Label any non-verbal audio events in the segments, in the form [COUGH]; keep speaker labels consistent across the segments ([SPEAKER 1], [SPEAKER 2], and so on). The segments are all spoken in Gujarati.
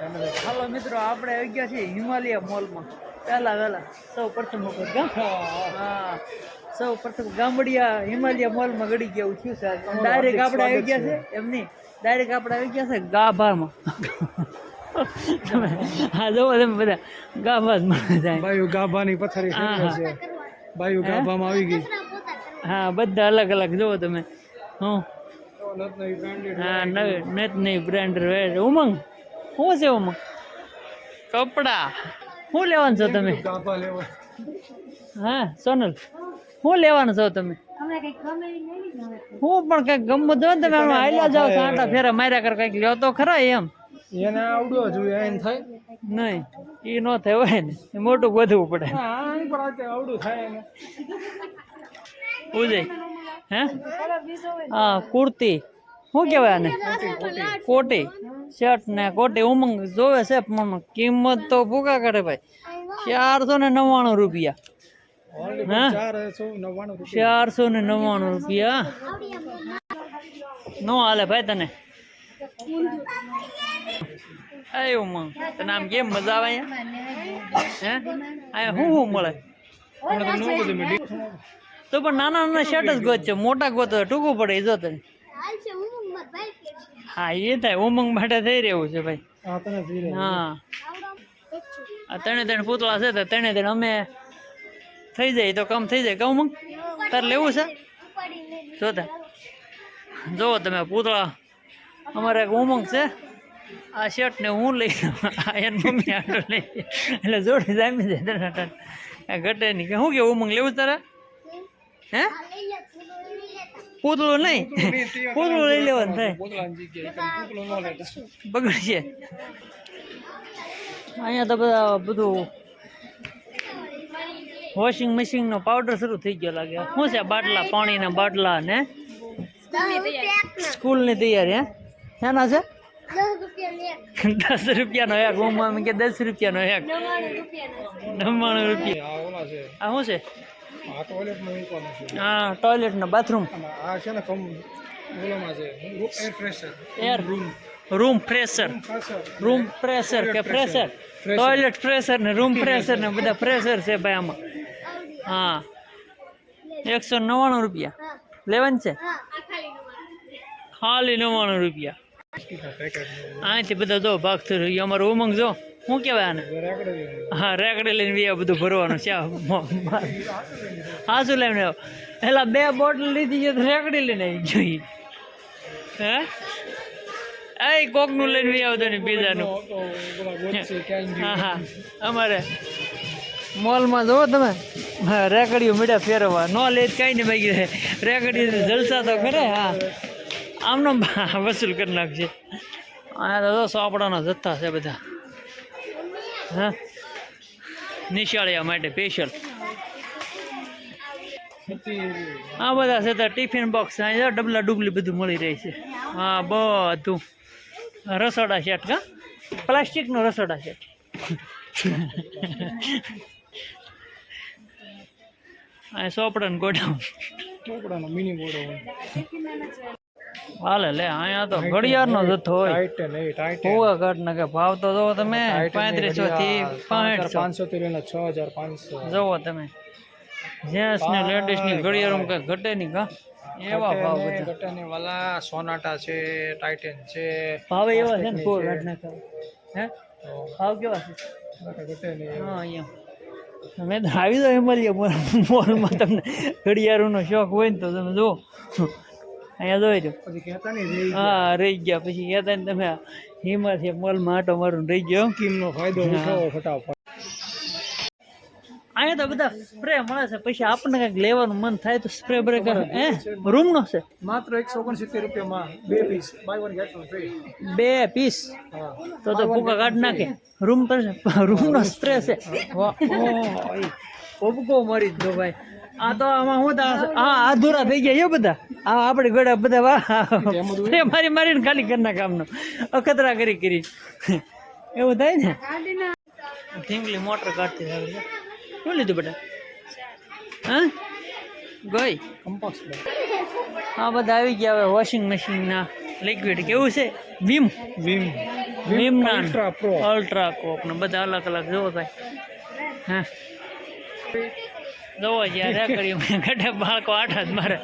[SPEAKER 1] હાલો મિત્રો આપણે આવી ગયા છીએ હિમાલય મોલમાં. પહેલા વહેલા સૌ પ્રથમ વખત હા સૌ પ્રથમ ગામડિયા હિમાલય મોલમાં ગળી ગયા થયું છે. ડાયરેક્ટ આપણે આવી ગયા છે. એમ નહીં. ડાયરેક્ટ આપણે આવી ગયા છે ગાભામાં. તમે હા જોવો તમે બધા. ગાભા મળે જાય
[SPEAKER 2] બાયુ ગાભાની પથારી. છે. બાયુ ગાભામાં આવી ગઈ.
[SPEAKER 1] હા બધા અલગ અલગ. જોવો તમે. હું? હા નવી નેત નહીં બ્રાન્ડ ઉમંગ? શું છે એમાં કપડા. શું લેવાનું છો તમે? હા સોનલ શું લેવાનું છો તમે? હું પણ કંઈક ગમત જો ને તમે હાલ્યા જાઓ છો આટા ફેરા માર્યા કર કંઈક લ્યો તો ખરા એમ.
[SPEAKER 2] એને આવડો જોઈએ એમ થાય.
[SPEAKER 1] નહીં એ નો થાય હોય ને મોટું ગોધવું પડે
[SPEAKER 2] હા આમ પણ આ તે આવડું થાય એને.
[SPEAKER 1] ઉજય હે? હા કુર્તી. શું કહેવાય આને? કોટી. શર્ટ ને કોટી ઉમંગ જોવે છે પણ કિંમત તો ભૂકા કરે ભાઈ. ચારસો ને નવ્વાણું રૂપિયા.
[SPEAKER 2] Only
[SPEAKER 1] હા?
[SPEAKER 2] ચાર સો નવ્વાણું રૂપિયા.
[SPEAKER 1] ચારસો ને નવ્વાણું રૂપિયા. નો હાલે ભાઈ તને. એ ઉમંગ. તને આમ કેમ મજા આવે અહીંયા? હે? અહીંયા શું શું મળે?
[SPEAKER 2] મને તો ન બધું મેં ડી-
[SPEAKER 1] તો પણ નાના નાના શર્ટ જ ગોત છે મોટા ગોતો તો ટૂંકું પડે એ જો તને હા એ થાય ઉમંગ માટે થઈ રહ્યું છે ભાઈ.
[SPEAKER 2] હા
[SPEAKER 1] ત્રણે ત્રણ પૂતળા છે તો ત્રણે ત્રણ અમે થઈ જાય તો કમ થઈ જાય. કહું ઉમંગ તારે લેવું છે? જોતા જોવો તમે પૂતળા અમારે એક ઉમંગ છે. આ શર્ટ ને હું લઈ. એની મમ્મી આટલો લઈ એટલે જોડે જામી જાય ઘટે નહીં કે શું કે ઉમંગ લેવું તારે? હે? પૂતળું નહીં. પૂતળું લઈ લેવાનું થાય.
[SPEAKER 2] ન
[SPEAKER 1] બગડશે. અહીંયા તો બધા બધું વોશિંગ મશીનનો પાવડર શરૂ થઈ ગયો લાગે. શું છે બાટલા? પાણીના બાટલા ને? સ્કૂલની તૈયારી, હે? શેના છે? દસ રૂપિયાનો એક. હું કે દસ રૂપિયાનો એક. નવ્વાણું રૂપિયા.
[SPEAKER 2] આ
[SPEAKER 1] શું છે?
[SPEAKER 2] આ ટોયલેટમાં મૂકવાનું છે.
[SPEAKER 1] હા ટોયલેટનો બાથરૂમ
[SPEAKER 2] અને આ છે ને કમ ઓલામાં છે air fresher
[SPEAKER 1] air room fresher room pressure કે ફ્રેશર ટોયલેટ ફ્રેશર ને રૂમ ફ્રેશર ને બધા ફ્રેશર છે ભાઈ આમાં. હા. એકસો નવ્વાણું રૂપિયા. લેવાનું છે? ખાલી નવ્વાણું રૂપિયા. અહીંથી બધા જો ભાગ થઈ રહ્યો. અમારો ઉમંગ જો. શું કહેવાય આને? હા, રેકડે લઈને વી બધું ભરવાનું છે. હા શું લઈને આવ્યો પેલા બે બોટલ લીધી છે તો રેકડી લઈને આવી જોઈએ હે? એ કોકનું લઈને વી આવતો ને બીજાનું હા હા. અમારે મોલમાં જુઓ તમે. હા, રેકડીઓ મીઠા ફેરવવા. ન લે તો કાંઈ નહીં બાકી રહે રેકડી જલસા તો કરે, હા. આમનો વસૂલ કરી નાખશે. આ તો જો સોપડાના જથ્થા છે બધા. હા. નિશાળિયા માટે સ્પેશિયલ આ બધા છે ટિફિન બોક્સ અહીંયા ડબલા ડુબલી બધું મળી રહે છે. હા, બધું. રસોડા સેટ કા પ્લાસ્ટિકનો રસોડા સેટ. આ સોપડા ગોડાઉન.
[SPEAKER 2] ચોપડાનો મિની હોય
[SPEAKER 1] હાલે લે અહીંયા તો ઘડિયાળનો જથ્થો હોય.
[SPEAKER 2] ટાઈટ નહીં ટાઈટ
[SPEAKER 1] હોવા કાઢ નાખે ભાવ તો જોવો તમે પાંત્રીસો થી પાંચસો
[SPEAKER 2] પાંચસો થી લઈને છ હજાર પાંચસો.
[SPEAKER 1] જોવો તમે. જેન્ટ્સ ને લેડીઝની ઘડિયાળો કઈ ઘટે નહીં કા એવા ભાવ બધા.
[SPEAKER 2] ગટાની વાલા સોનાટા છે ટાઇટન છે
[SPEAKER 1] ભાવ એવા છે ને ફોર કાઢ નાખે હે? ભાવ કેવા છે?
[SPEAKER 2] ગટાની
[SPEAKER 1] હા અહીંયા. મેં તો આવી જાવ હિમાલય મોલમાં તમને ઘડિયાળોનો શોખ હોય ને તો તમે જુઓ. અહીંયા જોઈ
[SPEAKER 2] રહી
[SPEAKER 1] હા રહી ગયા. પછી કહેતા ને તમે હિમાલય મોલમાં આટો મારું રહી ગયો.
[SPEAKER 2] સ્કીમનો ફાયદો ઉઠાવો ફટાફટ.
[SPEAKER 1] અહીંયા તો બધા સ્પ્રે મળે છે. પછી આપણને કંઈક લેવાનું મન થાય તો સ્પ્રે બ્રે કરે. હે? રૂમનો છે?
[SPEAKER 2] માત્ર એકસો ઓગણસિત્તેર રૂપિયામાં બે piece buy one get one free
[SPEAKER 1] બે પીસ તો તો ભૂકા કાઢી નાખે. રૂમ પર [LAUGHS] રૂમનો સ્પ્રે છે. વાહ. ઓબકો [LAUGHS] મરી જ દો ભાઈ. આ તો આમાં હું તો આ અધૂરા થઈ ગયા એ બધા. આ આપણે ગોડા બધા વાહ મારી મારીને ખાલી ઘરના કામનો. અખતરા કરી કરી. એવું થાય ને? ઢીંગલી મોટર કાઢતી થાય શું લીધું બેટા? હા? ગઈ?
[SPEAKER 2] કમ્પોસ્ટ
[SPEAKER 1] આ બધા આવી ગયા હવે વોશિંગ મશીનના લિક્વિડ કેવું છે? વિમ
[SPEAKER 2] વિમ
[SPEAKER 1] વિમના
[SPEAKER 2] અલ્ટ્રા પ્રો
[SPEAKER 1] અલ્ટ્રા કોક ને. બધા અલગ અલગ જોવો થાય. હા. જોવો જ્યાં રેકડી ગઢે બાળકો આઠ જ મારે.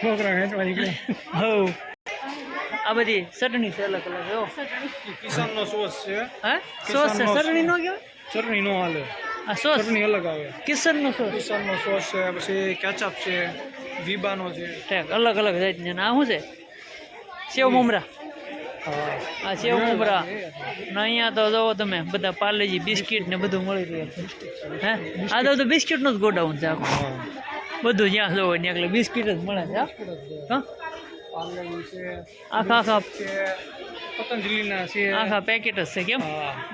[SPEAKER 2] છોકરા ખેંચવા નીકળે.
[SPEAKER 1] હવ આ બધી ચટણી છે અલગ અલગ જો
[SPEAKER 2] કિસાનનો સોસ છે.
[SPEAKER 1] હા? સોસ છે ચટણી નો કહેવાય?
[SPEAKER 2] ચટણી નો હાલે.
[SPEAKER 1] આ સોસ.
[SPEAKER 2] ચટણી અલગ આવે.
[SPEAKER 1] કિસનનો સોસ.
[SPEAKER 2] કિસાનનો સોસ છે પછી કેચઅપ છે વિબાનો છે.
[SPEAKER 1] ઠેક અલગ અલગ જાતની આ શું છે? સેવ મમરા. આ સેવ ઉમરા ને અહીંયા તો જોવો તમે બધા પાર્લેજી બિસ્કિટ ને બધું મળી રહે. હે? આ તો તો બિસ્કિટનું જ ગોડાઉન છે આખું. બધું જ્યાં જોવો ત્યાં એટલે બિસ્કિટ જ મળે છે આખા આખા
[SPEAKER 2] પતંજલિના છે
[SPEAKER 1] આખા પેકેટ જ છે કેમ?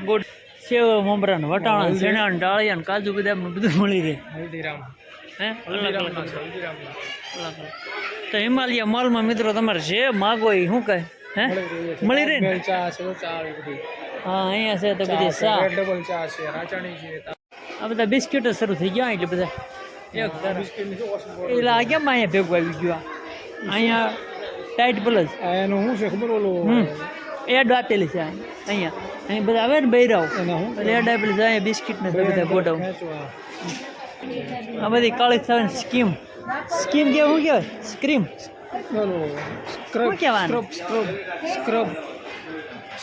[SPEAKER 1] ગોડ સેવ મમરા ને વટાણા ને ડાળિયા ને કાજુ બધા બધું મળી રહે.
[SPEAKER 2] હલ્દીરામ.
[SPEAKER 1] હે? અલગ. તો હિમાલય મોલમાં મિત્રો તમારે જે માગો એ શું કહે? હે? મળી રહે ને?
[SPEAKER 2] ચા છે ચા બધી.
[SPEAKER 1] હા અહીંયા છે તો બધી
[SPEAKER 2] ચા. ડબલ ચા છે રાચાણી છે
[SPEAKER 1] આ બધા બિસ્કિટ શરૂ થઈ ગયા એટલે બધા એક એટલે આ કેમ અહીંયા ભેગું આવી ગયું અહીંયા ટાઈટ પ્લસ
[SPEAKER 2] એનું શું છે ખબર ઓલું?
[SPEAKER 1] એડ આપેલી છે અહીં. અહીંયા. અહીં બધા આવે ને બૈરાઓ.
[SPEAKER 2] શું
[SPEAKER 1] એટલે એડ આપેલી છે અહીંયા બિસ્કિટ ને બધા ગોડાઉન. આ બધી કાળી થવાની સ્કીમ. સ્કીમ કેવું કહેવાય? Scream
[SPEAKER 2] scrub scrub scrub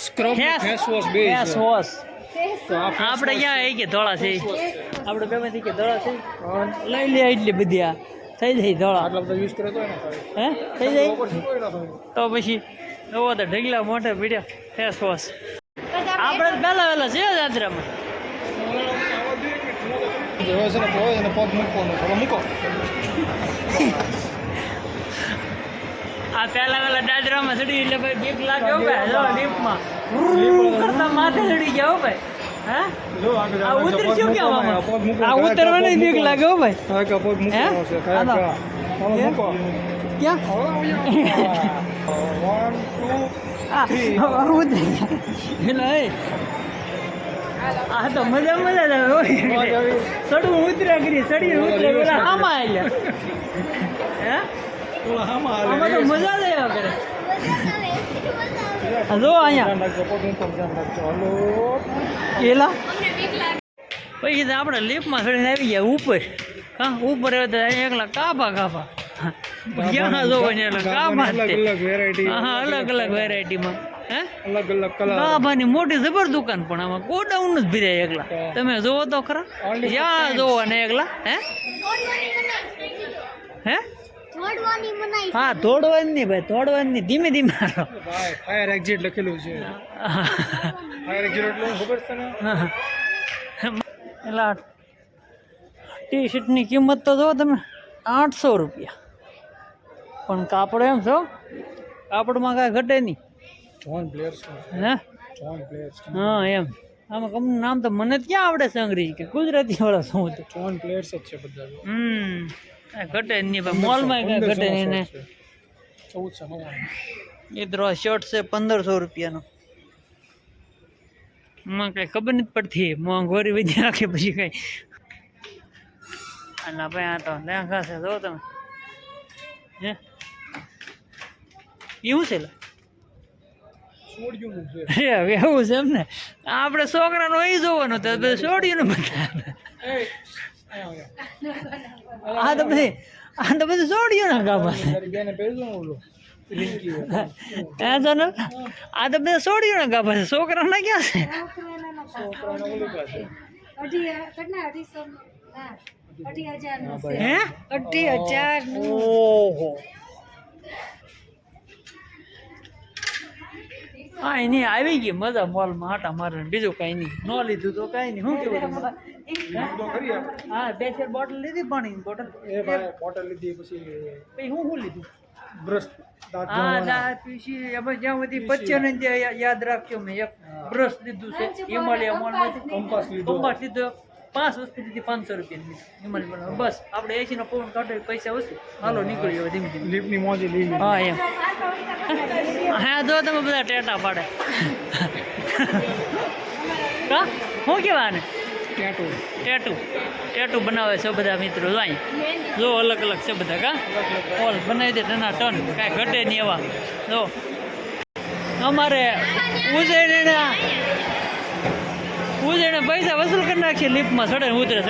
[SPEAKER 2] scrub. Face wash બે
[SPEAKER 1] ફેસ વોશ આપણે ક્યાં એ કે ધોળા છે? આપણે ગમે કે ધોળા છે. લઈ લે એટલી બધી આ. થઈ જાય ધોળા.
[SPEAKER 2] આટલા બધા યુઝ કરે તો
[SPEAKER 1] હે? થઈ જાય? તો પછી નવો તો ઢગલા મોટા પીડ્યા. ફેસ વોશ આપણે પહેલા વહેલા છે જાત્રામાં.
[SPEAKER 2] જો છે ને પગ મૂકવાનો મૂકો.
[SPEAKER 1] આ પહેલા વહેલા દાદરામાં ચડી એટલે ભાઈ બીક લાગ્યો ભાઈ. હેલો લીપમાં કરતા માથે ચડી ગયા હો ભાઈ. હે? ઉતરી શું કેવા
[SPEAKER 2] મૂકવાનો, પગ મૂકો,
[SPEAKER 1] આ ઉતરવાની બીક લાગે હો ભાઈ. હે? આ એટલે તો મજા મજા આવે. ચડવું ઉતર્યા કરી ચડીને ઉતરે પેલા આમાં આલ્યા હે?
[SPEAKER 2] હાલે.
[SPEAKER 1] આમાં તો મજા જ આવ્યા કરે. અહીંયા. કેલા પછી તો આપણે લીફમાં ચડીને આવી ગયા ઉપર. હા ઉપર એકલા કાપા કાપા ક્યાં જોવો ને એટલે કાપા
[SPEAKER 2] અલગ અલગ વેરાયટી
[SPEAKER 1] હા હા અલગ અલગ વેરાયટીમાં હે?
[SPEAKER 2] અલગ અલગ કલર
[SPEAKER 1] કાભાની મોટી જબર દુકાન પણ આમાં ગોડાઉન જ ભર્યા એકલા. તમે જોવો તો ખરા? યા જોવો ને એકલા. હે? હે?
[SPEAKER 3] થોડવાની મનાઈ
[SPEAKER 1] હા તોડવાની નહીં ભાઈ તોડવાની નહીં. ધીમે ધીમે હાલો.
[SPEAKER 2] ભાઈ ફાયર એક્ઝિટ લખેલું છે. ફાયર એક્ઝિટ એટલે ખબર છે ને
[SPEAKER 1] એટલે ટી શર્ટની કિંમત તો જો તમે આઠસો રૂપિયા. પણ કાપડ એમ છો કાપડમાં કાંઈ ઘટે નહીં.
[SPEAKER 2] જોન પ્લેયર્સ
[SPEAKER 1] હે?
[SPEAKER 2] જોન પ્લેયર્સ
[SPEAKER 1] હા એમ. આમાં કમ નામ તો મને ક્યાં આવડે છે અંગ્રેજી કે ગુજરાતી વાળા શું હતું?
[SPEAKER 2] જોન પ્લેયર્સ જ છે બધા
[SPEAKER 1] હમ. ઘટે નહીં ભાઈ મોલમાં કાંઈ ઘટે નહીં ને.
[SPEAKER 2] ચૌદસો નવ્વાણું.
[SPEAKER 1] એ તો શર્ટ છે પંદરસો રૂપિયાનો. માં કઈ ખબર નથી પડતી. મોંઘવારી વધી નાખે પછી કઈ. અને ભાઈ આ તો લેંઘા છે જો તમે. હે? એવું છે લા? હવે એવું છે એમ ને આપણે છોકરાનો અહીં જોવાનો તો ને બધા આ તો બધી આ તો બધું છોડ્યું ને
[SPEAKER 2] ને
[SPEAKER 1] ને આ તો બધા છોડ્યું ને ગાભા છે? છોકરાના ક્યાં છે.
[SPEAKER 3] હે? અઢી હજાર
[SPEAKER 1] ઓહો. કાંઈ નહીં આવી ગઈ મજા મોલમાં આટા મારે બીજું કાંઈ નહીં. ન લીધું તો કાંઈ નહીં. શું કેવું. હા બે ચાર બોટલ લીધી પાણીની બોટલ
[SPEAKER 2] એ ભાઈ બોટલ લીધી પછી
[SPEAKER 1] પછી હું શું લીધું?
[SPEAKER 2] બ્રશ
[SPEAKER 1] હા. દાંત પીસી એમાં જ્યાં બધી પચ્યો ને ત્યાં યાદ રાખજો મેં એક બ્રશ લીધું છે. હિમાલય મોલમાંથી
[SPEAKER 2] કંપાસ લીધો.
[SPEAKER 1] કંપાસ લીધો. પાંચ વસ્તુ લીધી પાંચસો મોલમાં. બસ આપણે એસી નો પવન કાઢો પૈસા વસ્તુ હાલો નીકળી હવે ધીમે ધીમે.
[SPEAKER 2] લીપની મોજી લઈ
[SPEAKER 1] હા એમ. હા જો તમે બધા ટેટા પાડે. કા શું કહેવાને
[SPEAKER 2] ટેટુ
[SPEAKER 1] ટેટુ ટેટુ બનાવે છે બધા મિત્રો જો અહીં જો અલગ અલગ છે બધા કા? ઓલ બનાવી દે ટના ટન કાંઈ ઘટે નહીં એવા. જો. અમારે ઉજૈન ઉજૈને પૈસા વસૂલ કરી નાખીએ લિફ્ટમાં ચડે ઉતરે.